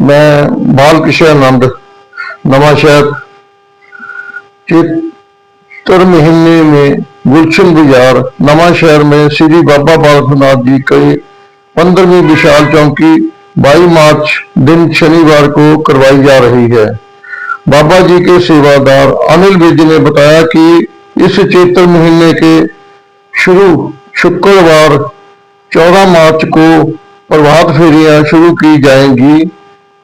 मैं बाल किशन आनंद, नवा शहर। चित्र महीने में गुलशन बाज़ार नवा शहर में श्री बाबा बालकनाथ जी के पंद्रहवीं विशाल चौकी 22 मार्च दिन शनिवार को करवाई जा रही है। बाबा जी के सेवादार अनिल विज ने बताया कि इस चैत्र महीने के शुरू शुक्रवार 14 मार्च को प्रभात फेरियां शुरू की जाएंगी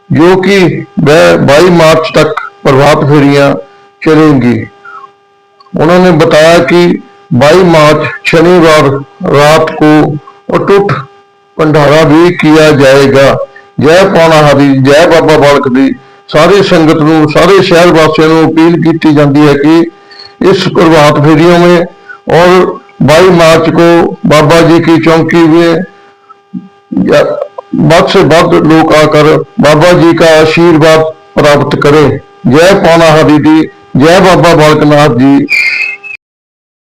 जो कि वह 22 मार्च तक प्रभात फेरियां चलेंगी उन्होंने बताया कि 22 मार्च शनिवार रात को अटूट भंडारा भी किया जाएगा जय पाना हरी जय बाबा बालक ਦੀ ਸਾਰੀ ਸੰਗਤ ਨੂੰ ਸਾਰੇ ਸ਼ਹਿਰ ਵਾਸੀਆਂ ਨੂੰ ਅਪੀਲ ਕੀਤੀ ਜਾਂਦੀ ਹੈ ਕਿ इस प्रभात फेरियों में और 22 मार्च को बाबा जी की चौकी में या ਵੱਧ ਸੇ ਵੱਧ ਲੋਕ ਆ ਕਰ ਬਾਬਾ ਜੀ ਦਾ ਆਸ਼ੀਰਵਾਦ ਪ੍ਰਾਪਤ ਕਰੇ। ਜੈ ਪਾਣਾ ਹਰੀ ਦੀ, ਜੈ ਬਾਬਾ ਬਾਲਕਨਾਥ ਜੀ।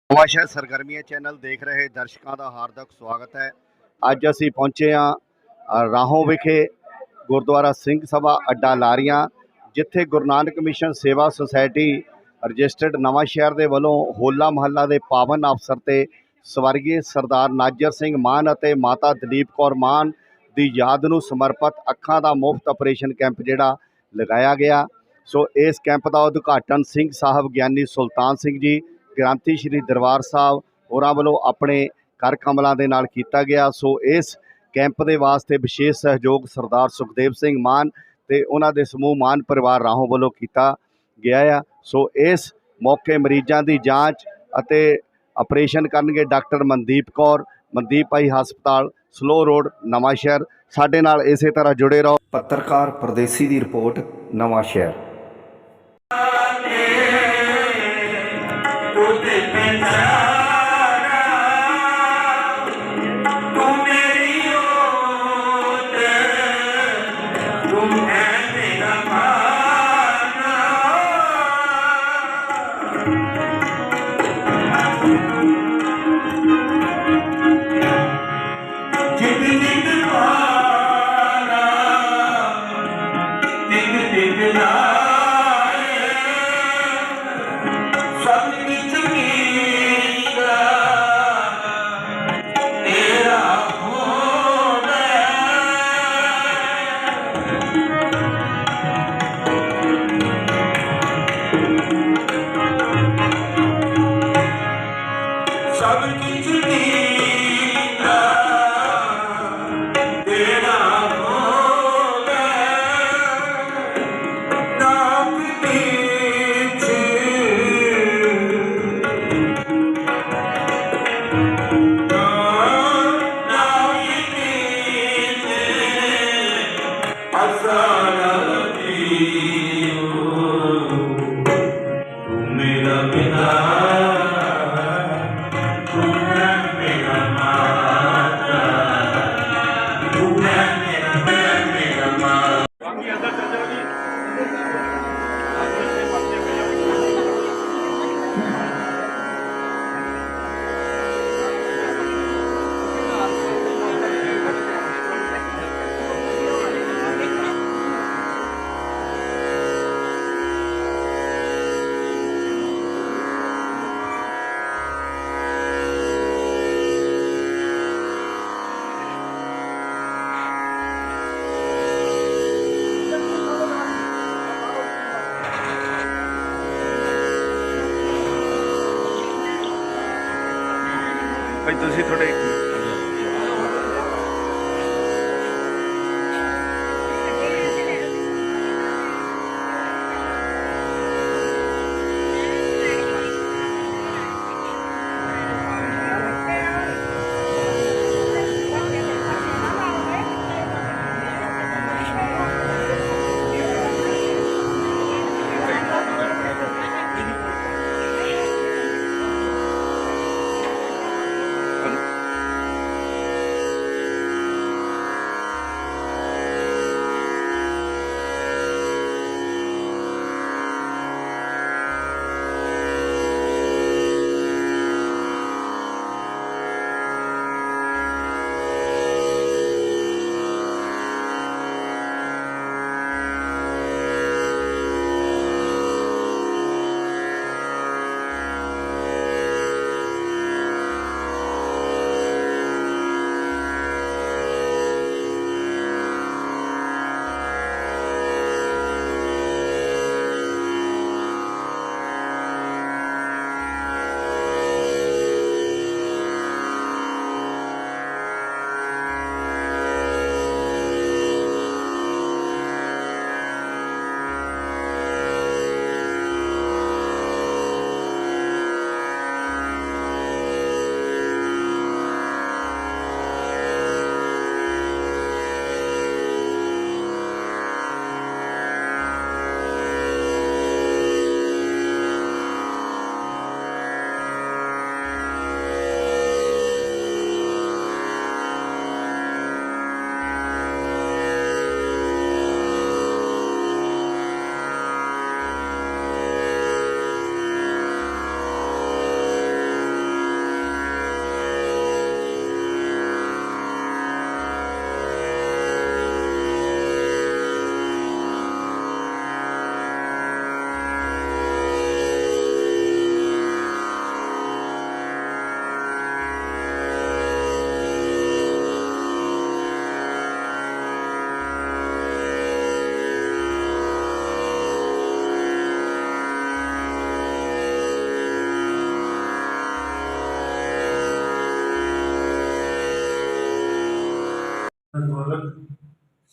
ਨਵਾਸ਼ਾ ਸਰਗਰਮੀਆਂ ਚੈਨਲ ਦੇਖ ਰਹੇ ਦਰਸ਼ਕਾਂ ਦਾ ਹਾਰਦਿਕ ਸਵਾਗਤ ਹੈ। ਅੱਜ ਅਸੀਂ ਪਹੁੰਚੇ ਆ ਰਾਹੋਂ ਵਿਖੇ ਗੁਰਦੁਆਰਾ ਸਿੰਘ ਸਭਾ ਅੱਡਾ ਲਾਰੀਆਂ, ਜਿੱਥੇ Guru Nanak mission Seva society registered Nawanshahr ਦੇ ਵੱਲੋਂ ਹੋਲਾ ਮਹੱਲਾ ਦੇ ਪਾਵਨ ਅਵਸਰ ਤੇ ਸਵਰਗੀ ਸਰਦਾਰ ਨਾਜਰ ਸਿੰਘ ਮਾਨ ਅਤੇ ਮਾਤਾ ਦਲੀਪ ਕੌਰ ਮਾਨ ਦੀ ਯਾਦ ਨੂੰ ਸਮਰਪਿਤ ਅੱਖਾਂ ਦਾ ਮੁਫਤ ਆਪਰੇਸ਼ਨ ਕੈਂਪ ਜਿਹੜਾ ਲਗਾਇਆ ਗਿਆ। ਸੋ ਇਸ ਕੈਂਪ ਦਾ ਉਦਘਾਟਨ ਸਿੰਘ ਸਾਹਿਬ ਗਿਆਨੀ ਸੁਲਤਾਨ ਸਿੰਘ ਜੀ, ਗ੍ਰੰਥੀ ਸ਼੍ਰੀ ਦਰਬਾਰ ਸਾਹਿਬ ਹੋਰਾਂ ਵੱਲੋਂ ਆਪਣੇ ਕਰ ਕਮਲਾਂ ਦੇ ਨਾਲ ਕੀਤਾ ਗਿਆ। ਸੋ ਇਸ ਕੈਂਪ ਦੇ ਵਾਸਤੇ ਵਿਸ਼ੇਸ਼ ਸਹਿਯੋਗ ਸਰਦਾਰ ਸੁਖਦੇਵ ਸਿੰਘ ਮਾਨ ਤੇ ਉਹਨਾਂ ਦੇ ਸਮੂਹ ਮਾਨ ਪਰਿਵਾਰ ਰਾਹੋਂ ਵੱਲੋਂ ਕੀਤਾ ਗਿਆ ਆ। ਸੋ ਇਸ ਮੌਕੇ ਮਰੀਜ਼ਾਂ ਦੀ ਜਾਂਚ ਅਤੇ ਆਪਰੇਸ਼ਨ ਕਰਨਗੇ ਡਾਕਟਰ ਮਨਦੀਪ ਕੌਰ ਮਨਦੀਪ ਭਾਈ ਹਸਪਤਾਲ ਸਲੋ ਰੋਡ ਨਵਾਂ ਸ਼ਹਿਰ। ਸਾਡੇ ਨਾਲ ਇਸੇ ਤਰ੍ਹਾਂ ਜੁੜੇ ਰਹੋ। ਪੱਤਰਕਾਰ ਪਰਦੇਸੀ ਦੀ ਰਿਪੋਰਟ ਨਵਾਂ ਸ਼ਹਿਰ। ਜਿਤ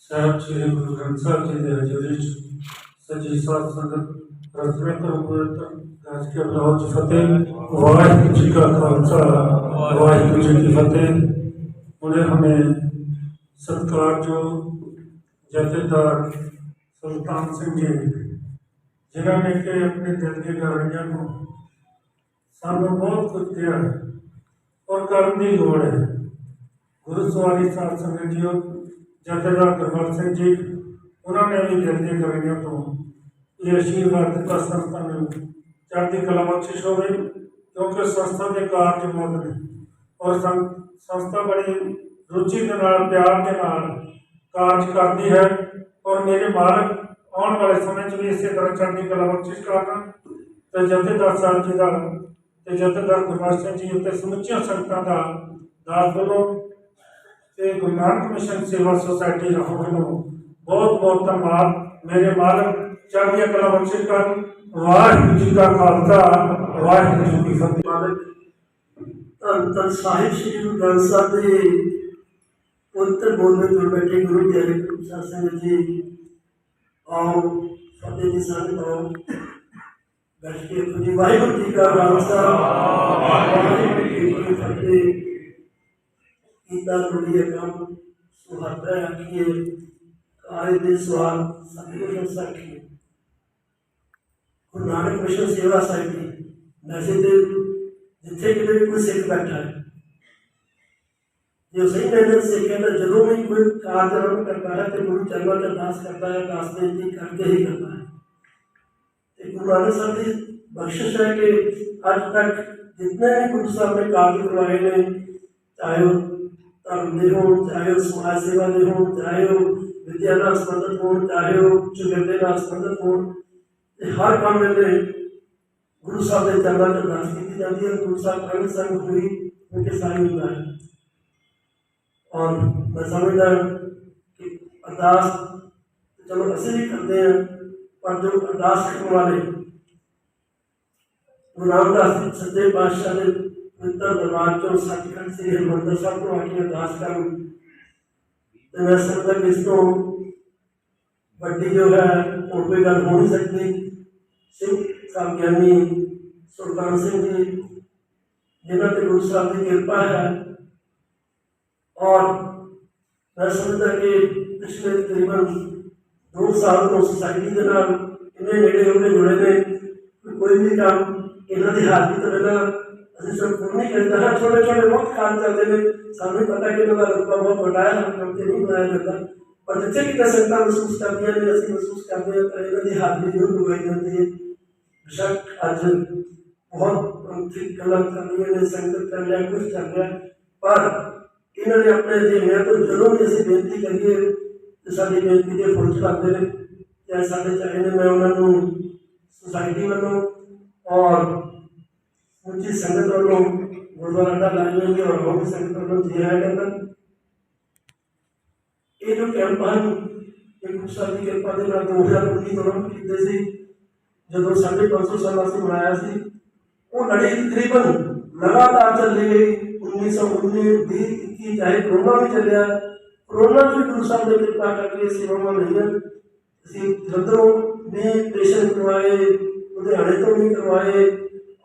ਸਾਹਿਬ ਸ੍ਰੀ ਗੁਰੂ ਗ੍ਰੰਥ ਸਾਹਿਬ ਜੀ ਦੇ ਹਜ਼ੂਰੀ ਵਿੱਚ ਸੱਚੀ ਸਾਧ ਸੰਗਤ ਰਸਮੇ ਤੋਂ ਪਵਿੱਤਰ ਰਾਜ ਕੇ ਬਲਾਉ ਚ ਫਤਿਹ ਵਾਹਿਗੁਰੂ ਜੀ ਕਾ ਖਾਲਸਾ ਵਾਹਿਗੁਰੂ ਜੀ ਕੀ ਫਤਿਹ ਉਹਨੇ ਹਮੇ ਸਤਕਾਰ ਜੋ ਜਥੇਦਾਰ ਸੁਲਤਾਨ ਸਿੰਘ ਜੀ ਜਿਨ੍ਹਾਂ ਨੇ ਕਿ ਆਪਣੇ ਦਿਲ ਦੀ ਗਾਰੰਟੀਆਂ ਨੂੰ ਸਾਨੂੰ ਬਹੁਤ ਕੁਝ ਕਿਹਾ ਹੈ ਔਰ ਕਰਨ ਦੀ ਲੋੜ ਹੈ ਜਥੇਦਾਰ ਗੁਰਬਖਸ਼ ਸਿੰਘ ਜੀ, ਉਹਨਾਂ ਨੇ ਵੀ ਦਿਲ ਦੀਆਂ ਗਾਰੰਟੀਆਂ ਤੋਂ ਇਹ ਆਸ਼ੀਰਵਾਦ ਦਿੱਤਾ ਸੰਸਥਾ ਨੂੰ। ਚੜ੍ਹਦੀ ਕਲਾ ਬਖਸ਼ਿਸ਼ ਹੋਵੇ, ਕਿਉਂਕਿ ਸੰਸਥਾ ਦੇ ਕਾਰਜ ਮੁੱਢ ਨੇ। ਔਰ ਸੰਸਥਾ ਬੜੀ ਰੁਚੀ ਦੇ ਨਾਲ, ਪਿਆਰ ਦੇ ਨਾਲ ਕਾਰਜ ਕਰਦੀ ਹੈ। ਔਰ ਮੇਰੇ ਮਾਲਕ ਆਉਣ ਵਾਲੇ ਸਮੇਂ 'ਚ ਵੀ ਇਸੇ ਤਰ੍ਹਾਂ ਚੜ੍ਹਦੀ ਕਲਾ ਬਖਸ਼ਿਸ਼ ਕਰਨ ਤੇ ਜਥੇਦਾਰ ਸਾਹਿਬ ਜੀ ਦਾ ਤੇ ਜਥੇਦਾਰ ਗੁਰਬਖਸ਼ ਸਿੰਘ ਜੀ ਉੱਤੇ ਸਮੁੱਚੀਆਂ ਸੰਗਤਾਂ ਦਾ ਦਾਸ ਵੱਲੋਂ ਤੇ ਗੁਰੂ ਨਾਨਕ ਮਿਸ਼ਨ ਸੇਵਾ ਸੁਸਾਇਟੀ ਰਾਹੋਂ ਵੱਲੋਂ ਬਹੁਤ ਬਹੁਤ ਧੰਨਵਾਦ ਮੇਰੇ ਮਾਲਕ ਚੜ੍ਹਦੀਆਂ ਕਲਾ ਬਖਸ਼ਿਸ਼ ਕਰਨ ਵਾਹਿਗੁਰੂ ਜੀ ਕਾ ਖਾਲਸਾ ਵਾਹਿਗੁਰੂ ਜੀ ਕੀ ਫਤਿਹ ਮਾਲਕ ਧੰਨ ਧੰਨ ਸਾਹਿਬ ਸ੍ਰੀ ਗੁਰੂ ਗ੍ਰੰਥ ਸਾਹਿਬ ਦੇ ਪੁੱਤਰ ਬੋਲਦੇ ਤੋਂ ਬੈਠੇ ਗੁਰੂ ਪਿਆਰੇ ਗੁਰੂ ਸਾਹਿਬ ਸੰਗਤ ਜੀ ਆਓ ਫਤਿਹ ਦੀ ਸੰਗ ਆਓ ਬੈਠ ਕੇ ਖੁਦੀ ਵਾਹਿਗੁਰੂ ਜੀ ਕਾ ਖਾਲਸਾ ਵਾਹਿਗੁਰੂ ਜੀ ਕੀ ਫਤਿਹ ਕੀਤਾ ਗੁਰੂ ਕੰਮ ਸੁਹੱਤਾ ਆਖੀਏ ਕਾਇ ਦੇ ਸਵਾਲ ਸਤਿਗੁਰੂ ਸਾਖੀ ਗੁਰੂ ਨਾਨਕ ਮਿਸ਼ਨ ਸੇਵਾ ਸਾਈਟੀ ਵੈਸੇ ਤੇ ਜਿੱਥੇ ਕਿਤੇ ਵੀ ਕੋਈ ਸਿੱਖ ਬੈਠਾ ਹੈ ਜੇ ਸਹੀ ਮੈਨੇ ਸਿੱਖਿਆ ਤਾਂ ਜਦੋਂ ਵੀ ਕੋਈ ਕਾਰਜ ਆਰੰਭ ਕਰਦਾ ਹੈ ਤੇ ਗੁਰੂ ਚਰਨਾਂ ਤੇ ਅਰਦਾਸ ਕਰਦਾ ਹੈ ਅਰਦਾਸ ਬੇਨਤੀ ਕਰਕੇ ਹੀ ਕਰਦਾ ਹੈ ਤੇ ਗੁਰੂ ਨਾਨਕ ਸਾਹਿਬ ਦੀ ਬਖਸ਼ਿਸ਼ ਹੈ ਕਿ ਅੱਜ ਤੱਕ ਜਿਤਨੇ ਵੀ ਗੁਰੂ ਸਾਹਿਬ ਨੇ ਕਾਰਜ ਕਰਵਾਏ ਨੇ ਚਾਹੇ ਉਹ ਧਰਮ ਦੇ ਹੋਣ ਚਾਹੇ ਉਹ ਸਮਾਜ ਸੇਵਾ ਦੇ ਹੋਣ ਚਾਹੇ ਉਹ ਵਿਦਿਆ ਨਾਲ ਸੰਬੰਧਿਤ ਹੋਣ, ਚਾਹੇ ਉਹ ਚੁਗਿਰਦੇ ਨਾਲ ਸੰਬੰਧਿਤ ਹੋਣ, ਤੇ ਹਰ ਕੰਮ ਦੇ ਗੁਰੂ ਸਾਹਿਬ ਦੇ ਚਰਨਾਂ 'ਚ ਅਰਦਾਸ ਕੀਤੀ ਜਾਂਦੀ ਹੈ। ਗੁਰੂ ਸਾਹਿਬ ਅੰਗ ਸੰਗ ਹੋਈ ਕਿਉਂਕਿ ਸਾਰੀ ਹੁੰਦਾ ਹੈ ਔਰ ਮੈਂ ਸਮਝਦਾ ਕਿ ਅਰਦਾਸ, ਚਲੋ ਅਸੀਂ ਵੀ ਕਰਦੇ ਹਾਂ, ਪਰ ਜੋ ਅਰਦਾਸ ਕਰਨ ਵਾਲੇ ਗੁਰੂ ਰਾਮਦਾਸ ਸੱਚੇ ਪਾਤਸ਼ਾਹ ਦੇ ਪਵਿੱਤਰ ਦਰਬਾਰ ਚੋਂ ਸੱਚਖੰਡ ਸ੍ਰੀ ਹਰਿਮੰਦਰ ਸਾਹਿਬ ਤੋਂ ਆ ਕੇ ਅਰਦਾਸ ਕਰਨ ਤੇ ਮੈਂ ਸਮਝਦਾ ਕਿ ਇਸ ਤੋਂ ਵੱਡੀ ਜੋ ਹੈ ਹੋਰ ਕੋਈ ਗੱਲ ਹੋ ਨਹੀਂ ਸਕਦੀ ਸਿੰਘ ਸਾਹਿਬ ਗਿਆਨੀ ਸੁਲਤਾਨ ਸਿੰਘ ਜੀ ਜਿਨ੍ਹਾਂ ਤੇ ਗੁਰੂ ਸਾਹਿਬ ਦੀ ਕਿਰਪਾ ਹੈ ਔਰ ਮੈਂ ਸਮਝਦਾ ਕਿ ਪਿਛਲੇ ਤਕਰੀਬਨ ਦੋ ਸਾਲ ਤੋਂ ਸੁਸਾਇਟੀ ਦੇ ਨਾਲ ਇੰਨੇ ਨੇੜੇ ਉਹਨੇ ਜੁੜੇ ਨੇ ਕਿ ਕੋਈ ਵੀ ਕੰਮ ਇਹਨਾਂ ਦੀ ਹਾਜ਼ਰੀ ਤੋਂ ਬਿਨਾਂ ਅਸੀਂ ਸਭ ਪੂर्ण ਨਹੀਂ ਕਰਦਾ ਹਾਂ ਛੋਟੇ ਛੋਟੇ ਬਹੁਤ ਕੰਮ ਚੱਲਦੇ ਨੇ ਸਾਨੂੰ ਵੀ ਪਤਾ ਕਿ ਇਹਨਾਂ ਦਾ ਰੁਤਬਾ ਬਹੁਤ ਵੱਡਾ ਹੈ ਹਰ ਕੰਮ ਤੇ ਨਹੀਂ ਬਣਾਇਆ ਜਾਂਦਾ ਪਰ ਜਿੱਥੇ ਕਿਤੇ ਸੰਗਤਾਂ ਮਹਿਸੂਸ ਕਰਦੀਆਂ ਨੇ ਅਸੀਂ ਮਹਿਸੂਸ ਕਰਦੇ ਹਾਂ ਤਾਂ ਇਹਨਾਂ ਦੀ ਹਾਜ਼ਰੀ ਜ਼ਰੂਰ ਲਗਾਈ ਜਾਂਦੀ ਹੈ ਬੇਸ਼ੱਕ ਅੱਜ ਬਹੁਤ ਪੰਥੀ ਗੱਲਾਂ ਕਰਨੀਆਂ ਨੇ ਸੰਗਤ ਕਰ ਲਿਆ ਕੁਝ ਕਰ ਲਿਆ ਪਰ ਇਹਨਾਂ ਨੇ ਆਪਣੇ ਜਿਵੇਂ ਤੋਂ ਜਦੋਂ ਵੀ ਅਸੀਂ ਬੇਨਤੀ ਕਰੀਏ ਤੇ ਸਾਡੀ ਬੇਨਤੀ ਦੇ ਫੁੱਲ ਚੜਾਉਂਦੇ ਨੇ ਤੇ ਸਾਡੇ ਚਾਹੇ ਨੇ ਮੈਂ ਉਹਨਾਂ ਨੂੰ ਸੁਸਾਇਟੀ ਵੱਲੋਂ ਔਰ ਮੁੱਚੀ ਸੰਗਤ ਵੱਲੋਂ ਗੁਰਦੁਆਰਾ ਦਾ ਲਾਈਆਂ ਦੀ ਔਰ ਹੋਰ ਸੰਗਤ ਵੱਲੋਂ ਜੀ ਆਇਆ ਕਰਦਾ ਇਹ ਜੋ ਕੈਂਪ ਹਨ ਇਹ ਗੁਰੂ ਸਾਹਿਬ ਦੀ ਕਿਰਪਾ ਦੇ ਨਾਲ 2019 ਤੋਂ ਆਰੰਭ ਕੀਤੇ ਸੀ ਜਦੋਂ ਸਾਢੇ ਪੰਜ ਸੌ ਸਾਲਾਂ ਅਸੀਂ ਮਨਾਇਆ ਸੀ ਉਹ ਲੜੀ ਤਕਰੀਬਨ ਲਗਾਤਾਰ ਚੱਲੀ ਗਈ 1919 20 21 ਚਾਹੇ ਕਰੋਨਾ ਵੀ ਚੱਲਿਆ ਕਰੋਨਾ ਵੀ ਗੁਰੂ ਸਾਹਿਬ ਦੀ ਕਿਰਪਾ ਕਰਕੇ ਸੇਵਾਵਾਂ ਲਈਆਂ ਅਸੀਂ ਜਲੰਧਰੋਂ ਵੀ ਪੇਸ਼ੈਂਟ ਕਰਵਾਏ ਲੁਧਿਆਣੇ ਤੋਂ ਵੀ ਕਰਵਾਏ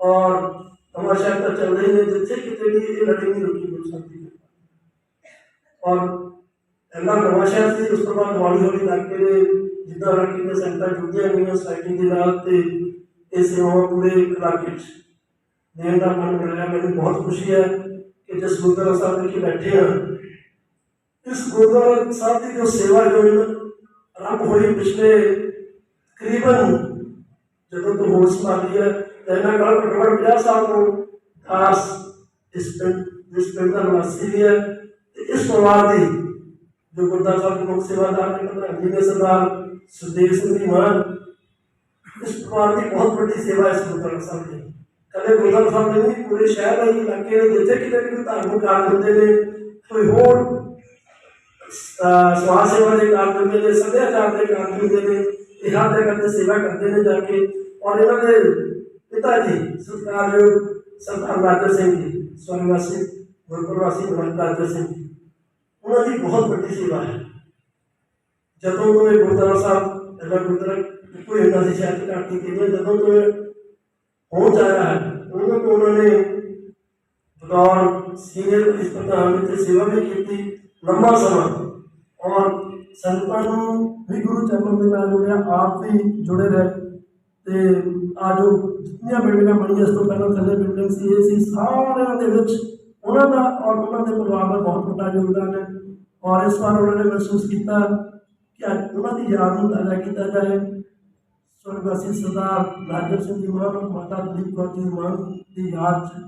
ਔਰ ਤਮਾਸ਼ਾ ਤਾਂ ਚੱਲ ਰਹੀ ਨੇ ਜਿੱਥੇ ਕਿਤੇ ਵੀ ਇਹ ਲੜੀ ਨਹੀਂ ਰੁਕੀ ਗੁਰੂ ਸਾਹਿਬ ਔਰ ਪਹਿਲਾਂ ਨਵਾਂ ਸੀ, ਉਸ ਤੋਂ ਬਾਅਦ ਹੌਲੀ ਹੌਲੀ ਕਰਕੇ ਜਿੱਦਾਂ ਇਲਾਕੇ ਦੇ ਸੰਗਤਾਂ ਜੁੜੀਆਂ ਹੋਈਆਂ ਸੁਸਾਇਟੀ ਦੇ ਨਾਲ ਤੇ ਇਹ ਸੇਵਾਵਾਂ ਪੂਰੇ ਇਲਾਕੇ 'ਚ ਦੇਣ ਦਾ ਮਨ ਬਣਾਇਆ ਮੈਨੂੰ ਬਹੁਤ ਖੁਸ਼ੀ ਹੈ ਕਿ ਜਿਸ ਗੁਰਦੁਆਰਾ ਸਾਹਿਬ ਵਿਖੇ ਬੈਠੇ ਹਾਂ, ਇਸ ਗੁਰਦੁਆਰਾ ਸਾਹਿਬ ਦੀ ਜੋ ਸੇਵਾ ਜੋ ਇਹਨਾਂ ਆਰੰਭ ਹੋਈ ਪਿਛਲੇ ਤਕਰੀਬਨ ਜਦੋਂ ਤੋਂ ਹੋਸ਼ ਸੰਭਾਲੀ ਹੈ ਤਾਂ ਇਹਨਾਂ ਕਾਲ ਘੱਟੋ ਘੱਟ 50 ਸਾਲ ਤੋਂ ਦਾਸ ਇਸ ਪਿੰਡ ਇਸ ਪਿੰਡ ਦਾ ਨਿਵਾਸੀ ਵੀ ਹੈ ਤੇ ਇਸ ਪਰਿਵਾਰ ਦੀ ਜੋ ਗੁਰਦਾਸ ਸਾਹਿਬ ਦੇ ਮੁੱਖ ਸੇਵਾਦਾਰ ਨੇ ਪ੍ਰਧਾਨ ਜੀ ਨੇ ਸਰਦਾਰ ਸੁਦੇਵ ਸਿੰਘ ਜੀ ਮਾਨ ਇਸ ਪਰਿਵਾਰ ਦੀ ਬਹੁਤ ਵੱਡੀ ਸੇਵਾ ਇਸ ਗੁਰਦੁਆਰਾ ਸਾਹਿਬ ਦੀ ਕਦੇ ਗੁਰਦੁਆਰਾ ਸਾਹਿਬ ਦੇ ਨਹੀਂ ਪੂਰੇ ਸ਼ਹਿਰ ਦੇ ਇਲਾਕੇ ਦੇ ਜਿੱਥੇ ਕਿਤੇ ਵੀ ਕੋਈ ਧਾਰਮਿਕ ਕਾਰਜ ਹੁੰਦੇ ਨੇ ਕੋਈ ਹੋਰ ਅਹ ਸਮਾਜ ਸੇਵਾ ਦੇ ਕਾਰਜ ਹੁੰਦੇ ਨੇ ਸੱਭਿਆਚਾਰ ਦੇ ਕਾਰਜ ਹੁੰਦੇ ਨੇ ਇਹ ਹਰ ਜਗ੍ਹਾ ਤੇ ਸੇਵਾ ਕਰਦੇ ਨੇ ਜਾ ਕੇ ਔਰ ਇਹਨਾਂ ਦੇ ਪਿਤਾ ਜੀ ਸਰਦਾਰ ਸਰਦਾਰ ਰਾਜਾ ਸਿੰਘ ਜੀ ਸਵਰਗਵਾਸੀ ਗੁਰਪੁਰਵਾਸੀ ਮਹਾਰਾਜ ਰਾਜਾ ਸਿੰਘ ਜੀ ਉਹਨਾਂ ਦੀ ਬਹੁਤ ਵੱਡੀ ਸੇਵਾ ਹੈ ਜਦੋਂ ਤੋਂ ਇਹ ਗੁਰਦੁਆਰਾ ਸਾਹਿਬ ਇਹਦਾ ਗੁਰਦੁਆਰਾ ਕੋਈ ਹੁੰਦਾ ਸੀ ਸ਼ਾਇਦ ਘਾਟੀ ਕਿਵੇਂ ਜਦੋਂ ਤੋਂ ਇਹ ਹੋ ਜਾ ਰਿਹਾ ਹੈ ਉਹਨਾਂ ਤੋਂ ਉਹਨਾਂ ਨੇ ਬਤੌਰ ਸੀਨੀਅਰ ਪੁਲਿਸ ਪ੍ਰਧਾਨ ਵਿੱਚ ਸੇਵਾ ਵੀ ਕੀਤੀ ਲੰਮਾ ਸਮਾਂ ਔਰ ਸੰਗਤਾਂ ਨੂੰ ਵੀ ਗੁਰੂ ਚਰਨ ਦੇ ਨਾਲ ਜੁੜਿਆ ਆਪ ਵੀ ਜੁੜੇ ਰਹੇ ਤੇ ਆ ਜੋ ਜਿੰਨੀਆਂ ਬਿਲਡਿੰਗਾਂ ਬਣੀਆਂ, ਇਸ ਤੋਂ ਪਹਿਲਾਂ ਥੱਲੇ ਬਿਲਡਿੰਗ ਸੀ, ਇਹ ਸੀ ਸਾਰਿਆਂ ਦੇ ਵਿੱਚ ਉਹਨਾਂ ਦਾ ਔਰ ਉਹਨਾਂ ਦੇ ਪਰਿਵਾਰ ਦਾ ਬਹੁਤ ਵੱਡਾ ਯੋਗਦਾਨ ਹੈ। ਔਰ ਇਸ ਵਾਰ ਉਹਨਾਂ ਨੇ ਮਹਿਸੂਸ ਕੀਤਾ ਕਿ ਉਹਨਾਂ ਦੀ ਯਾਦ ਨੂੰ ਤਾਜ਼ਾ ਕੀਤਾ ਜਾਏ। ਸਵਰਗਵਾਸੀ ਸਰਦਾਰ ਰਾਜਰ ਸਿੰਘ ਜੀ ਮਾਨ ਔਰ ਮਾਤਾ ਦਲੀਪ ਕੌਰ ਜੀ ਮਾਨ ਦੀ ਯਾਦ 'ਚ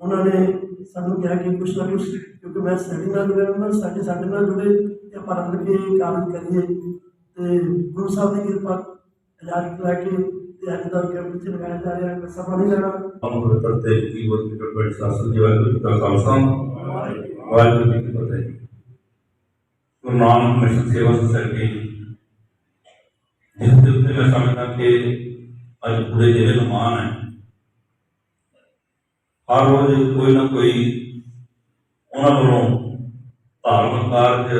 ਉਹਨਾਂ ਨੇ ਸਾਨੂੰ ਕਿਹਾ ਕਿ ਕੁਛ ਨਾ ਕੁਛ, ਕਿਉਂਕਿ ਮੈਂ ਸਾਡੇ ਨਾਲ ਜੁੜਿਆ ਉਹਨਾਂ ਸਾਡੇ ਸਾਡੇ ਨਾਲ ਜੁੜੇ ਤੇ ਆਪਾਂ ਰਲ ਕੇ ਕਾਰਜ ਕਰੀਏ। ਤੇ ਗੁਰੂ ਸਾਹਿਬ ਦੀ ਕਿਰਪਾ ਇਜਾਜ਼ਤ ਲੈ ਕੇ ਤੇ ਅੱਜ ਦਾ ਕੈਂਪ ਵਿੱਚ ਲਗਾਇਆ ਜਾ ਰਿਹਾ ਹੈ ਸਮਾਂ ਨਹੀਂ ਲੈਣਾ ਹਮ ਪਵਿੱਤਰ ਤੇ ਕੀ ਬੋਲ ਕੇ ਬੜੀ ਸਾਸਨ ਜੀ ਵਾਹਿਗੁਰੂ ਜੀ ਕਾ ਖਾਲਸਾ ਵਾਹਿਗੁਰੂ ਜੀ ਕੀ ਫਤਿਹ ਗੁਰੂ ਨਾਨਕ ਮਿਸ਼ਨ ਸੇਵਾ ਸੁਸਾਇਟੀ ਜਿਸ ਦੇ ਉੱਤੇ ਮੈਂ ਸਮਝਦਾ ਕਿ ਅੱਜ ਪੂਰੇ ਜ਼ਿਲ੍ਹੇ ਨੂੰ ਮਾਣ ਹੈ ਹਰ ਰੋਜ਼ ਕੋਈ ਨਾ ਕੋਈ ਉਹਨਾਂ ਵੱਲੋਂ ਧਾਰਮਿਕ ਕਾਰਜ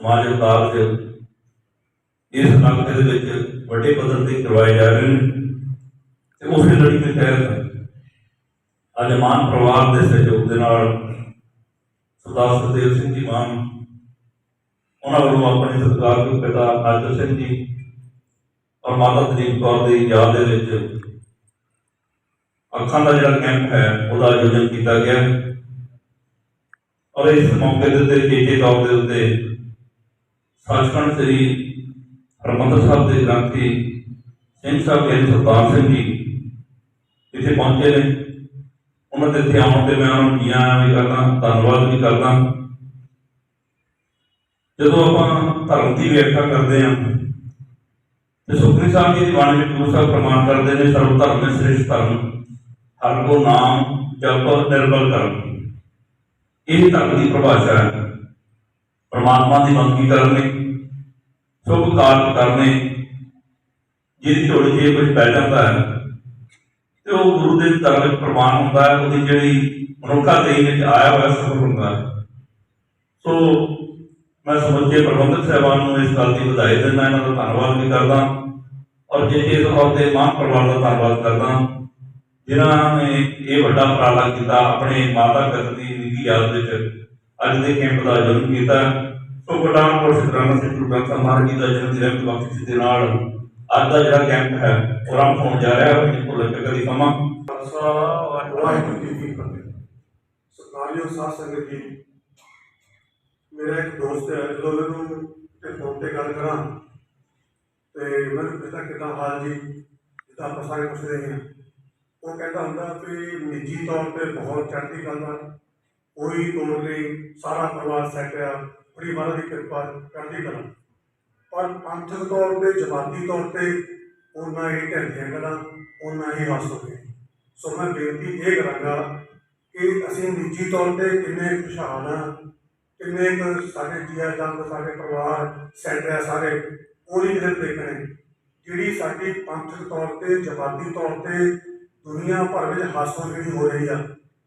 ਸਮਾਜਿਕ ਕਾਰਜ ਇਸ ਇਲਾਕੇ ਦੇ ਵਿੱਚ ਵੱਡੇ ਪੱਧਰ ਤੇ ਕਰਵਾਏ ਜਾ ਰਹੇ ਨੇ ਤੇ ਉਸੇ ਲੜੀ ਦੇ ਤਹਿਤ ਅੱਜ ਮਾਨ ਪਰਿਵਾਰ ਦੇ ਸਹਿਯੋਗ ਦੇ ਨਾਲ ਸਰਦਾਰ ਸੁਖਦੇਵ ਸਿੰਘ ਜੀ ਮਾਨ, ਉਹਨਾਂ ਵੱਲੋਂ ਆਪਣੇ ਸਤਿਕਾਰਯੋਗ ਪਿਤਾ ਆਦਰ ਸਿੰਘ ਜੀ ਔਰ ਮਾਤਾ ਦਲੀਪ ਕੌਰ ਦੀ ਯਾਦ ਦੇ ਵਿੱਚ ਅੱਖਾਂ ਦਾ ਜਿਹੜਾ ਕੈਂਪ ਹੈ, ਉਹਦਾ ਆਯੋਜਨ ਕੀਤਾ ਗਿਆ। ਔਰ ਇਸ ਮੌਕੇ ਦੇ ਉੱਤੇ ਜੇਜੇ ਤੌਰ ਦੇ ਉੱਤੇ ਸੱਚਖੰਡ ਸ੍ਰੀ ਹਰਿਮੰਦਰ ਸਾਹਿਬ ਦੇ ਗ੍ਰੰਥੀ ਸਿੰਘ ਸਾਹਿਬ ਗਿਆਨੀ ਸੁਲਤਾਨ ਸਿੰਘ ਜੀ ਇੱਥੇ ਪਹੁੰਚੇ ਨੇ। ਉਹਨਾਂ ਦੇ ਇੱਥੇ ਆਉਣ ਤੇ ਮੈਂ ਉਹਨਾਂ ਨੂੰ ਜੀਆਂ ਵੀ ਕਰਦਾ, ਧੰਨਵਾਦ ਵੀ ਕਰਦਾ। ਜਦੋਂ ਆਪਾਂ ਧਰਮ ਦੀ ਵਿਆਖਿਆ ਕਰਦੇ ਹਾਂ, ਤੇ ਸੁਖਨੀ ਸਾਹਿਬ ਜੀ ਦੀ ਬਾਣੀ ਵਿੱਚ ਗੁਰੂ ਸਾਹਿਬ ਪ੍ਰਮਾਣ ਕਰਦੇ ਨੇ, ਸਰਵ ਧਰਮ ਦੇ ਸ੍ਰੇਸ਼ਟ ਧਰਮ। ਹਰ ਕੋ ਨਾਮ ਜਪ ਨਿਰਮਲ ਕਰਮ ਇਹ ਧਰਮ ਦੀ ਪਰਿਭਾਸ਼ਾ ਹੈ। ਪਰਮਾਤਮਾ ਦੀ ਬੰਦਗੀ ਕਰਨੀ ਸ਼ੁਭ ਕਾਰਜ ਕਰਨੇ। ਜਿਹਦੀ ਝੋਲੀ ਜੇ ਕੁਝ ਪੈ ਜਾਂਦਾ ਹੈ, ਤੇ ਉਹ ਗੁਰੂ ਦੇ ਦਰ ਵਿੱਚ ਪ੍ਰਮਾਣ ਹੁੰਦਾ ਹੈ, ਉਹਦੀ ਜਿਹੜੀ ਮਨੁੱਖਾ ਦੇਹ ਵਿੱਚ ਆਇਆ ਹੋਇਆ ਸਫਲ ਹੁੰਦਾ ਹੈ। ਸੋ ਮੈਂ ਸਮੁੱਚੇ ਪ੍ਰਬੰਧਕ ਸਾਹਿਬਾਨ ਨੂੰ ਇਸ ਗੱਲ ਦੀ ਵਧਾਈ ਦਿੰਦਾ, ਇਹਨਾਂ ਦਾ ਧੰਨਵਾਦ ਵੀ ਕਰਦਾ, ਔਰ ਜੇ, ਇਸ ਤੌਰ ਤੇ ਪਰਿਵਾਰ ਦਾ ਧੰਨਵਾਦ ਕਰਦਾ, ਜਿਨ੍ਹਾਂ ਨੇ ਇਹ ਵੱਡਾ ਉਪਰਾਲਾ ਕੀਤਾ, ਆਪਣੇ ਮਾਤਾ ਪਿਤਾ ਦੀ ਨਿੱਘੀ ਯਾਦ ਵਿੱਚ ਅੱਜ ਦੇ ਕੈਂਪ ਦਾ ਆਯੋਜਨ ਕੀਤਾ। ਸੋ ਗੁਰਦਾਸਪੁਰ ਸਿੱਖਾਂ ਸਿੰਘ ਗੁਰੂ ਗ੍ਰੰਥ ਸਾਹਿਬ ਮਹਾਰਾਜ ਜੀ ਦਾ ਜਨਮ ਦਿਨ ਬਖਸ਼ਿਸ਼ ਦੇ ਨਾਲ। ਅੱਜ ਦਾ ਜਿਹੜਾ ਕੈਂਪ ਹੈ, ਉਹ ਆਰੰਭ ਹੋਣ ਜਾ ਰਿਹਾ ਹੈ, ਉਹ ਭੁੱਲ ਕੇ ਸਮਾਂ। ਵਾਹਿਗੁਰੂ ਜੀ ਕੀ ਫਤਿਹ। ਸਤਿਕਾਰਯੋਗ ਸਾਧ ਸੰਗਤ ਜੀ, ਮੇਰਾ ਇੱਕ ਦੋਸਤ ਹੈ, ਜਦੋਂ ਮੈਨੂੰ ਤੇ ਫੋਨ ਤੇ ਗੱਲ ਕਰਾਂ, ਤੇ ਮੈਨੂੰ ਪੁੱਛਦਾ, ਕਿਦਾਂ ਹਾਲ ਜੀ? ਜਿੱਦਾਂ ਆਪਾਂ ਸਾਰੇ ਪੁੱਛਦੇ ਹਾਂ ਉਹ ਕਹਿੰਦਾ ਹੁੰਦਾ ਕਿ ਨਿੱਜੀ ਤੌਰ ਤੇ ਬਹੁਤ ਚੜ੍ਹਦੀ ਗੱਲ ਆ ਕੋਈ ਤੋੜ ਨਹੀਂ, ਸਾਰਾ ਪਰਿਵਾਰ ਸੈੱਟ ਆ। ਬੜੀ ਮਹਾਰਾਜ ਦੀ ਕਿਰਪਾ ਕਰਦੀ ਕਲਾ ਪਰ ਪੰਥਕ ਤੌਰ ਤੇ, ਜਮਾਤੀ ਤੌਰ ਤੇ ਉਹਨਾਂ ਹੀ ਢੰਗੀਆਂ ਗੱਲਾਂ ਉਹਨਾਂ ਹੀ ਵਸ ਹੋ ਗਏ ਸੋ ਮੈਂ ਬੇਨਤੀ ਇਹ ਕਰਾਂਗਾ ਕਿ ਅਸੀਂ ਨਿੱਜੀ ਤੌਰ ਤੇ ਕਿੰਨੇ ਖੁਸ਼ਹਾਲ ਹਾਂ, ਕਿੰਨੇ ਕੁ ਸਾਡੇ ਜੀਆ ਜੰਗ, ਸਾਡੇ ਪਰਿਵਾਰ ਸੈਟ ਹੈ ਸਾਰੇ ਉਹਦੀ ਜਿਹੜੇ ਦੇਖਣੇ। ਜਿਹੜੀ ਸਾਡੀ ਪੰਥਕ ਤੌਰ ਤੇ, ਜਮਾਤੀ ਤੌਰ ਤੇ ਦੁਨੀਆ ਭਰ ਵਿੱਚ ਹਾਸੋ ਜਿਹੜੀ ਹੋ ਰਹੀ ਆ,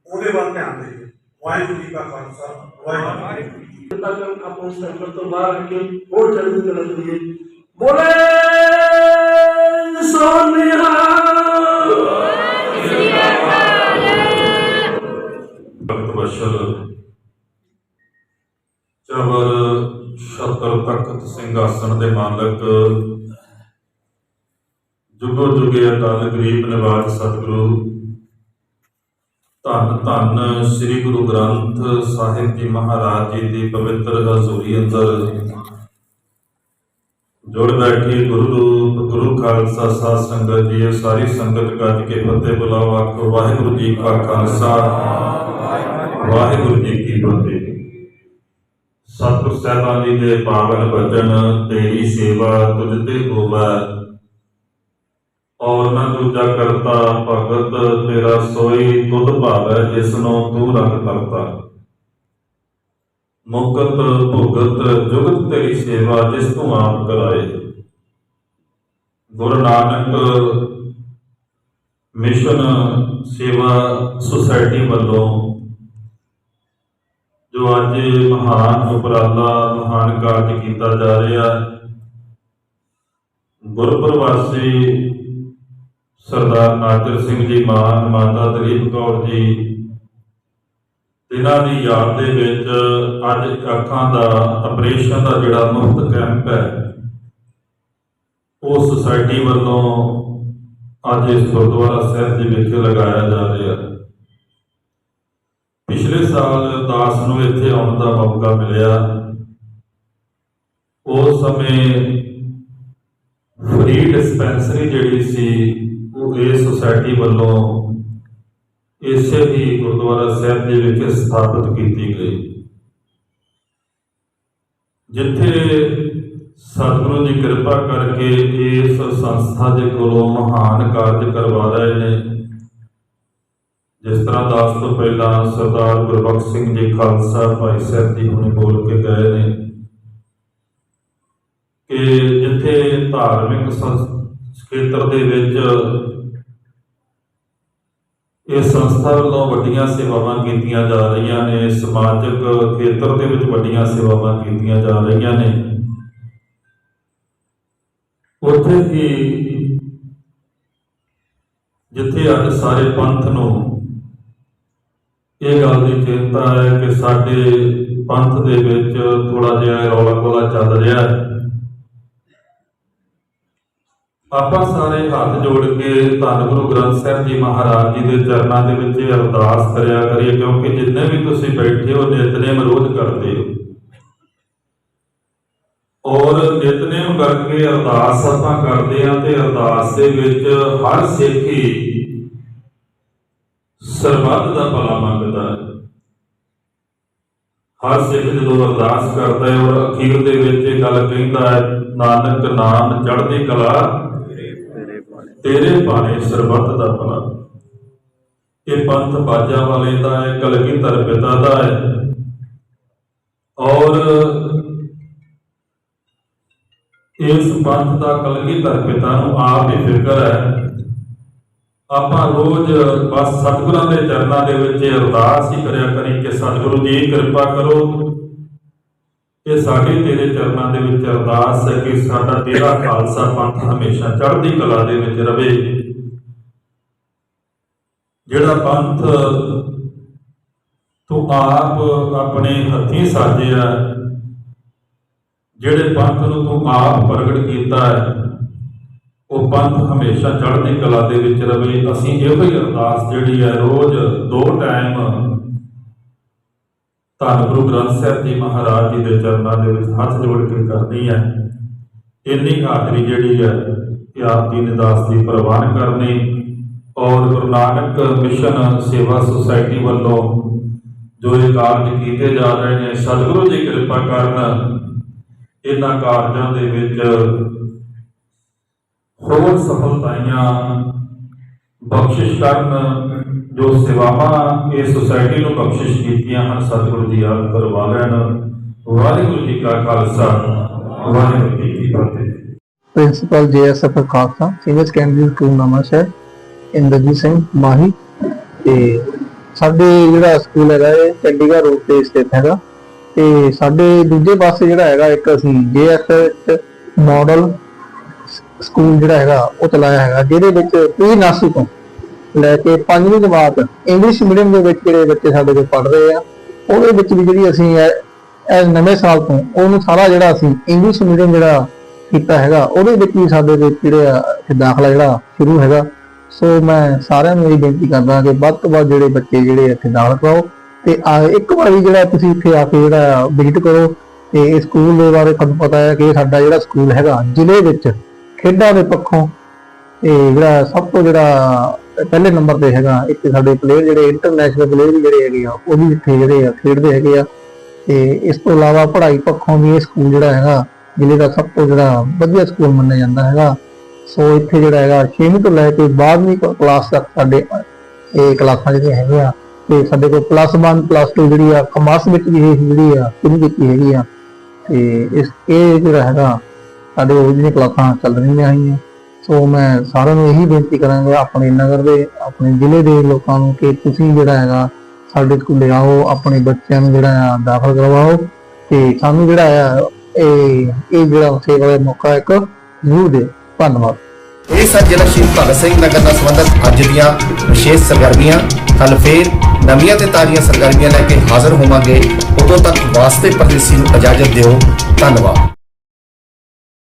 ਉਹਦੇ ਵੱਲ ਧਿਆਨ ਦੇਈਏ। ਵਾਹਿਗੁਰੂ ਜੀ ਕਾ ਖਾਲਸਾ, ਵਾਹਿਗੁਰੂ ਜੀ ਤੱਕ ਆਪਾਂ ਉਸ ਸਰਕਲ ਤੋਂ ਬਾਹਰ ਆ ਕੇ ਹੋਰ ਚੜ੍ਹਦੀ ਕਲਾ ਕਰੀਏ ਬੋਲੇ ਸੋਨਿਹਾ ਭਗਤ ਚਵਰ ਛਤਰ ਤਖਤ ਸਿੰਘਾਸਣ ਦੇ ਮਾਲਕ ਜੁਗੋ ਜੁਗੇ ਅਟਲ ਗਰੀਬ ਨਿਵਾਜ ਸਤਿਗੁਰੂ ਧੰਨ ਧੰਨ ਸ੍ਰੀ ਗੁਰੂ ਗ੍ਰੰਥ ਸਾਹਿਬ ਜੀ ਮਹਾਰਾਜ ਜੀ ਦੀ ਪਵਿੱਤਰ ਹਜ਼ੂਰੀ ਅੰਦਰ। ਜੁੜ ਬੈਠੀ ਗੁਰੂ ਰੂਪ, ਗੁਰੂ ਖਾਲਸਾ, ਸਾਧ ਸੰਗਤ ਜੀ ਸਾਰੀ ਸੰਗਤ ਗੱਜ ਕੇ ਫਤਿਹ ਬੁਲਾਓ, ਆਖੋ, ਵਾਹਿਗੁਰੂ ਜੀ ਕਾ ਖਾਲਸਾ, ਵਾਹਿਗੁਰੂ ਜੀ ਕੀ ਫਤਿਹ। ਸਤਿਗੁਰ ਸਾਹਿਬਾਨ ਜੀ ਦੇ ਪਾਵਨ ਬਚਨ ਤੇਰੀ ਸੇਵਾ ਤੁਝ ਤੇ ਹੋਵੇ। ਔਰ ਨਾ ਦੂਜਾ ਕਰਤਾ, ਭਗਤ ਤੇਰਾ ਸੋਈ ਤੁਧ ਭਾਵੈ ਜਿਸ ਨੂੰ ਤੂੰ ਰੰਗ ਕਰਤਾ। ਮੁਕਤ ਭੁਗਤ, ਜੁਗਤ ਤੇਰੀ ਸੇਵਾ, ਜਿਸ ਤੂੰ ਆਪ ਕਰਾਏ। ਗੁਰੂ ਨਾਨਕ ਮਿਸ਼ਨ ਸੇਵਾ ਸੁਸਾਇਟੀ ਵੱਲੋਂ, ਜੋ ਅੱਜ ਮਹਾਨ ਉਪਰਾਲਾ, ਮਹਾਨ ਕਾਰਜ ਕੀਤਾ ਜਾ ਰਿਹਾ ਹੈ ਗੁਰਪ੍ਰਵਾਸੀ ਸਰਦਾਰ ਨਾਜਰ ਸਿੰਘ ਜੀ ਮਾਨ, ਮਾਤਾ ਦਲੀਪ ਕੌਰ ਜੀ ਇਹਨਾਂ ਦੀ ਯਾਦ ਦੇ ਵਿੱਚ ਅੱਜ ਅੱਖਾਂ ਦਾ ਆਪਰੇਸ਼ਨ ਦਾ ਜਿਹੜਾ ਮੁਫਤ ਕੈਂਪ ਹੈ, ਉਹ ਸੁਸਾਇਟੀ ਵੱਲੋਂ ਅੱਜ ਇਸ ਗੁਰਦੁਆਰਾ ਸਾਹਿਬ ਦੇ ਵਿੱਚ ਲਗਾਇਆ ਜਾ ਰਿਹਾ ਹੈ। ਪਿਛਲੇ ਸਾਲ ਦਾਸ ਨੂੰ ਇੱਥੇ ਆਉਣ ਦਾ ਮੌਕਾ ਮਿਲਿਆ। ਉਸ ਸਮੇਂ ਫਰੀ ਡਿਸਪੈਂਸਰੀ ਜਿਹੜੀ ਸੀ ਉਹ ਸੁਸਾਇਟੀ ਵੱਲੋਂ ਇਸੇ ਹੀ ਗੁਰਦੁਆਰਾ ਸਾਹਿਬ ਦੇ ਵਿੱਚ ਸਥਾਪਿਤ ਕੀਤੀ ਗਈ। ਜਿੱਥੇ ਸਤਿਗੁਰੂ ਦੀ ਕਿਰਪਾ ਕਰਕੇ ਇਸ ਸੰਸਥਾ ਦੇ ਕੋਲੋਂ ਮਹਾਨ ਕਾਰਜ ਕਰਵਾ ਰਹੇ ਨੇ। ਜਿਸ ਤਰ੍ਹਾਂ ਦਾਸ ਤੋਂ ਪਹਿਲਾਂ ਸਰਦਾਰ ਗੁਰਬਖਸ਼ ਸਿੰਘ ਜੀ ਖਾਲਸਾ ਭਾਈ ਸਾਹਿਬ ਜੀ ਹੁਣੇ ਬੋਲ ਕੇ ਗਏ ਨੇ ਕਿ ਜਿੱਥੇ ਧਾਰਮਿਕ ਸੰਸ- ਖੇਤਰ ਦੇ ਵਿੱਚ ਸੰਸਥਾ ਵੱਲੋਂ ਵੱਡੀਆਂ ਸੇਵਾਵਾਂ ਕੀਤੀਆਂ ਜਾ ਰਹੀਆਂ ਨੇ, ਸਮਾਜਿਕ ਖੇਤਰ ਦੇ ਵਿੱਚ ਵੱਡੀਆਂ ਸੇਵਾਵਾਂ ਕੀਤੀਆਂ ਜਾ ਰਹੀਆਂ ਨੇ। ਉੱਥੇ ਹੀ ਜਿੱਥੇ ਅੱਜ ਸਾਰੇ ਪੰਥ ਨੂੰ ਇਹ ਗੱਲ ਦੀ ਚਿੰਤਾ ਹੈ ਕਿ ਸਾਡੇ ਪੰਥ ਦੇ ਵਿੱਚ ਥੋੜਾ ਜਿਹਾ ਰੌਲਾ ਗੋਲਾ ਚੱਲ ਰਿਹਾ ਹੈ। ਆਪਾਂ ਸਾਰੇ ਹੱਥ ਜੋੜ ਕੇ ਧੰਨ ਗੁਰੂ ਗ੍ਰੰਥ ਸਾਹਿਬ ਜੀ ਮਹਾਰਾਜ ਜੀ ਦੇ ਚਰਨਾਂ ਦੇ ਵਿੱਚ ਅਰਦਾਸ ਕਰਿਆ ਕਰੀਏ, ਕਿਉਂਕਿ ਜਿੰਨੇ ਵੀ ਤੁਸੀਂ ਬੈਠੇ ਹੋ, ਨਿਤਨੇਮ ਰੋਜ਼ ਕਰਦੇ ਹੋ। ਔਰ ਨਿਤਨੇਮ ਕਰਕੇ ਅਰਦਾਸ ਆਪਾਂ ਕਰਦੇ ਆ ਤੇ ਅਰਦਾਸ ਦੇ ਵਿੱਚ ਹਰ ਸਿੱਖੀ ਸਰਬੱਤ ਦਾ ਭਲਾ ਮੰਗਦਾ ਹੈ। ਹਰ ਸਿੱਖ ਜਦੋਂ ਅਰਦਾਸ ਕਰਦਾ ਹੈ ਔਰ ਅਖੀਰ ਦੇ ਵਿੱਚ ਇਹ ਗੱਲ ਕਹਿੰਦਾ ਹੈ, ਨਾਨਕ ਨਾਮ ਚੜ੍ਹਦੀ ਕਲਾ ਤੇਰੇ ਬਾਣੇ ਸਰਬੱਤ ਦਾ ਭਲਾ। ਇਹ ਪੰਥ ਬਾਜਾਂ ਵਾਲੇ ਦਾ ਹੈ ਕਲਗੀਧਰ ਪਿਤਾ ਦਾ ਹੈ। ਔਰ ਇਸ ਪੰਥ ਦਾ ਕਲਗੀਧਰ ਪਿਤਾ ਨੂੰ ਆਪ ਹੀ ਫਿਕਰ ਹੈ। ਆਪਾਂ ਰੋਜ਼ ਬਸ ਸਤਿਗੁਰਾਂ ਦੇ ਚਰਨਾਂ ਦੇ ਵਿੱਚ ਇਹ ਅਰਦਾਸ ਹੀ ਕਰਿਆ ਕਰੀ ਕਿ ਸਤਿਗੁਰੂ ਜੀ, ਕਿਰਪਾ ਕਰੋ। ਇਹ ਸਾਡੇ ਤੇਰੇ ਚਰਨਾਂ ਦੇ ਵਿੱਚ ਅਰਦਾਸ ਹੈ ਕਿ ਸਾਡਾ ਤੇਰਾ ਖਾਲਸਾ ਪੰਥ ਹਮੇਸ਼ਾ ਚੜ੍ਹਦੀ ਕਲਾ ਦੇ ਵਿੱਚ ਰਵੇ। ਜਿਹੜਾ ਪੰਥ ਤੂੰ ਆਪ ਆਪਣੇ ਹੱਥੀਂ ਸਾਜਿਆ ਜਿਹੜੇ ਪੰਥ ਨੂੰ ਤੂੰ ਆਪ ਪ੍ਰਗਟ ਕੀਤਾ ਹੈ, ਉਹ ਪੰਥ ਹਮੇਸ਼ਾ ਚੜ੍ਹਦੀ ਕਲਾ ਦੇ ਵਿੱਚ ਰਵੇ। ਅਸੀਂ ਇਹੋ ਹੀ ਅਰਦਾਸ ਜਿਹੜੀ ਹੈ ਰੋਜ਼ ਦੋ ਟਾਈਮ ਧੰਨ ਗੁਰੂ ਗ੍ਰੰਥ ਸਾਹਿਬ ਜੀ ਮਹਾਰਾਜ ਜੀ ਦੇ ਚਰਨਾਂ ਦੇ ਵਿੱਚ ਹੱਥ ਜੋੜ ਕੇ ਕਰਨੀ ਹੈ। ਇੰਨੀ ਹਾਜ਼ਰੀ ਜਿਹੜੀ ਹੈ ਕਿ ਆਪ ਜੀ ਨੇ ਦਾਸ ਦੀ ਪ੍ਰਵਾਨ ਕਰਨੀ ਔਰ ਗੁਰੂ ਨਾਨਕ ਮਿਸ਼ਨ ਸੇਵਾ ਸੁਸਾਇਟੀ ਵੱਲੋਂ ਜੋ ਇਹ ਕਾਰਜ ਕੀਤੇ ਜਾ ਰਹੇ ਨੇ, ਸਤਿਗੁਰੂ ਜੀ ਕਿਰਪਾ ਕਰਨ, ਇਹਨਾਂ ਕਾਰਜਾਂ ਦੇ ਵਿੱਚ ਹੋਰ ਸਫਲਤਾਈਆਂ ਬਖਸ਼ਿਸ਼ ਕਰਨ ਜੋ ਸੇਵਾਵਾਂ ਇਹ ਸੁਸਾਇਟੀ ਨੂੰ ਬਖਸ਼ਿਸ਼ ਕੀਤੀਆਂ ਹਨ, ਸਤਿਗੁਰੂ ਜੀ ਆਪ ਕਰਵਾ ਲੈਣ। ਵਾਹਿਗੁਰੂ ਜੀ ਕਾ ਖਾਲਸਾ, ਵਾਹਿਗੁਰੂ ਜੀ ਕੀ ਫਤਿਹ। Principal JSF Khalsa, senior secondary school Nawanshahr Inderjit Singh Mahi ਤੇ ਸਾਡੇ ਜਿਹੜਾ ਸਕੂਲ ਹੈਗਾ ਇਹ ਚੰਡੀਗੜ੍ਹ ਰੋਡ ਤੇ ਸਥਿਤ ਹੈਗਾ ਤੇ ਸਾਡੇ ਦੂਜੇ ਪਾਸੇ ਜਿਹੜਾ ਹੈਗਾ ਇੱਕ ਅਸੀਂ ਜੇਐਸਐਫ ਮਾਡਲ ਸਕੂਲ ਜਿਹੜਾ ਹੈਗਾ ਉਹ ਚਲਾਇਆ ਹੈਗਾ, ਜਿਹਦੇ ਵਿੱਚ ਪੀ ਨਰਸਰੀ ਤੋਂ ਲੈ ਕੇ ਪੰਜਵੀਂ ਜਮਾਤ ਇੰਗਲਿਸ਼ ਮੀਡੀਅਮ ਦੇ ਵਿੱਚ ਜਿਹੜੇ ਬੱਚੇ ਸਾਡੇ ਕੋਲ ਪੜ੍ਹ ਰਹੇ ਆ, ਉਹਦੇ ਵਿੱਚ ਵੀ ਜਿਹੜੀ ਅਸੀਂ ਇਹ ਇਹ ਨਵੇਂ ਸਾਲ ਤੋਂ ਉਹਨੂੰ ਸਾਰਾ ਜਿਹੜਾ ਅਸੀਂ ਇੰਗਲਿਸ਼ ਮੀਡੀਅਮ ਜਿਹੜਾ ਕੀਤਾ ਹੈਗਾ, ਉਹਦੇ ਵਿੱਚ ਵੀ ਸਾਡੇ ਦੇ ਜਿਹੜੇ ਆ ਇੱਥੇ ਦਾਖਲਾ ਜਿਹੜਾ ਸ਼ੁਰੂ ਹੈਗਾ। ਸੋ ਮੈਂ ਸਾਰਿਆਂ ਨੂੰ ਇਹ ਬੇਨਤੀ ਕਰਦਾ ਕਿ ਵੱਧ ਤੋਂ ਵੱਧ ਜਿਹੜੇ ਬੱਚੇ ਜਿਹੜੇ ਇੱਥੇ ਦਾਖਲ ਪਾਓ ਤੇ ਇੱਕ ਵਾਰੀ ਜਿਹੜਾ ਤੁਸੀਂ ਇੱਥੇ ਆ ਕੇ ਜਿਹੜਾ ਵਿਜ਼ਿਟ ਕਰੋ ਤੇ ਇਹ ਸਕੂਲ ਦੇ ਬਾਰੇ ਤੁਹਾਨੂੰ ਪਤਾ ਹੈ ਕਿ ਸਾਡਾ ਜਿਹੜਾ ਸਕੂਲ ਹੈਗਾ ਜ਼ਿਲ੍ਹੇ ਵਿੱਚ ਖੇਡਾਂ ਦੇ ਪੱਖੋਂ ਤੇ ਜਿਹੜਾ ਸਭ ਤੋਂ ਜਿਹੜਾ ਪਹਿਲੇ ਨੰਬਰ ਤੇ ਹੈਗਾ ਇੱਥੇ ਸਾਡੇ ਪਲੇਅਰ ਜਿਹੜੇ ਇੰਟਰਨੈਸ਼ਨਲ ਪਲੇਅਰ ਵੀ ਜਿਹੜੇ ਹੈਗੇ ਆ, ਉਹ ਵੀ ਇੱਥੇ ਜਿਹੜੇ ਆ ਖੇਡਦੇ ਹੈਗੇ ਆ। ਤੇ ਇਸ ਤੋਂ ਇਲਾਵਾ ਪੜ੍ਹਾਈ ਪੱਖੋਂ ਵੀ ਇਹ ਸਕੂਲ ਜਿਹੜਾ ਹੈਗਾ, ਜ਼ਿਲ੍ਹੇ ਦਾ ਸਭ ਤੋਂ ਜਿਹੜਾ ਵਧੀਆ ਸਕੂਲ ਮੰਨਿਆ ਜਾਂਦਾ ਹੈਗਾ। ਸੋ ਇੱਥੇ ਜਿਹੜਾ ਹੈਗਾ 6ਵੀਂ ਤੋਂ ਲੈ ਕੇ 12ਵੀਂ ਕਲਾਸ ਤੱਕ ਸਾਡੇ ਇਹ ਕਲਾਸਾਂ ਜਿਹੜੀਆਂ ਹੈਗੀਆਂ, ਤੇ ਸਾਡੇ ਕੋਲ ਪਲੱਸ 1 ਪਲੱਸ 2 ਜਿਹੜੀ ਆ ਕਮਰਸ ਵਿੱਚ ਵੀ ਜਿਹੜੀ ਆ, ਸ਼ੁਰੂ ਕੀਤੀ ਹੈਗੀ ਆ। ਤੇ ਇਸ, ਇਹ ਜਿਹੜਾ ਹੈਗਾ, ਸਾਡੇ ਕੋਲ ਜਿਹੜੀਆਂ ਕਲਾਸਾਂ ਚੱਲ ਰਹੀਆਂ ਹੈਗੀਆਂ। ਸੋ ਮੈਂ ਸਾਰਿਆਂ ਨੂੰ ਇਹੀ ਬੇਨਤੀ ਕਰਾਂਗਾ, ਆਪਣੇ ਨਗਰ ਦੇ, ਆਪਣੇ ਜ਼ਿਲ੍ਹੇ ਦੇ ਲੋਕਾਂ ਨੂੰ ਕਿ ਤੁਸੀਂ ਜਿਹੜਾ ਹੈਗਾ ਸਾਡੇ ਸਕੂਲੇ ਆਓ, ਆਪਣੇ ਬੱਚਿਆਂ ਨੂੰ ਜਿਹੜਾ ਆ ਦਾਖਲ ਕਰਵਾਓ ਤੇ ਸਾਨੂੰ ਜਿਹੜਾ ਆ ਇਹ ਇਹ ਜਿਹੜਾ ਸੇਵਾ ਦਾ ਮੌਕਾ ਇੱਕ ਜ਼ਰੂਰ ਦਿਓ। ਧੰਨਵਾਦ। ਇਹ ਸਨ ਜ਼ਿਲ੍ਹਾ ਸ਼ਹੀਦ ਭਗਤ ਸਿੰਘ ਨਗਰ ਨਾਲ ਸੰਬੰਧਿਤ ਅੱਜ ਦੀਆਂ ਵਿਸ਼ੇਸ਼ ਸਰਗਰਮੀਆਂ ਕੱਲ ਫੇਰ ਨਵੀਆਂ ਤੇ ਤਾਜ਼ੀਆਂ ਸਰਗਰਮੀਆਂ ਲੈ ਕੇ ਹਾਜ਼ਰ ਹੋਵਾਂਗੇ। ਉਦੋਂ ਤੱਕ ਵਾਸਤੇ ਪਰਦੇਸੀ ਨੂੰ ਇਜਾਜ਼ਤ ਦਿਓ। ਧੰਨਵਾਦ।